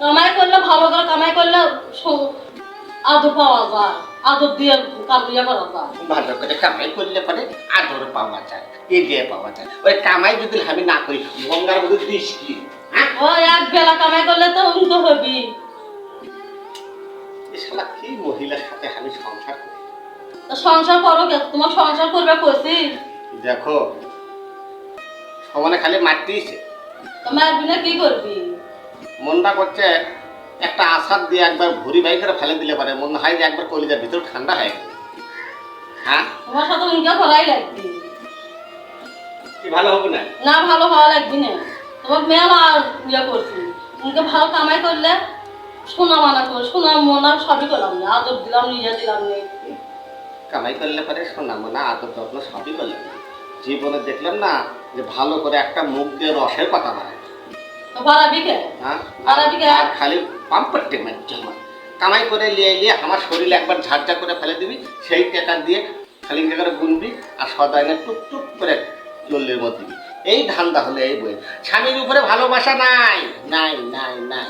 কামাই করলে ভালো করে কামাই করলে আদর পাওয়া যায় আদর দিয়ে কামিয়া করা যায়। ভালো করে কামাই করলে পরে আদর পাওয়া যায় এগিয়ে পাওয়া যায়। ওই কামাই যদি আমি না করি গঙ্গার মধ্যে দিস কি? হ্যাঁ? ও এক বেলা কামাই করলে তো উন্নত হবি। শালা কি মহিলার সাথে আমি সংসার করি? সংসার করো তোমার সংসার করবে কইছি। দেখো সমানে খালি মারতেইছে তোমার মারবি না কি করবি? মনটা করছে একটা আশার দিয়ে একবার ভুরি বাই করে ফেলে দিলে পারে। মনে হয় যে একবার কলিজার ভিতর ঠান্ডা হয় হ্যাঁ? তোমার সাথে উনকে করাই লাগবি। কি ভালো হবে না? না ভালো হওয়া লাগবি না। তোমার মেলা ইয়ে করছি। উনকে ভালো কামাই করলে সোনা মানা করে সোনা মোনা সবই করলাম না। আদর দিলাম নিজে দিলাম না। কামাই করলে পরে শোনা মনে আদর যত্ন সবই করলাম জীবনে দেখলাম না যে ভালো করে একটা মুখ দিয়ে রসের কথা বানায়। কে হ্যাঁ? খালি জমা কামাই করে নিয়ে নিয়ে আমার শরীরে একবার ঝাড়ঝা করে ফেলে দিবি সেই টাকা দিয়ে খালি করে গুনবি আর সদাইনে টুক টুক করে লল্লির মধ্যে দিবি। এই ধান্দা হলে এই বই। স্বামীর উপরে ভালোবাসা নাই। নাই নাই নাই।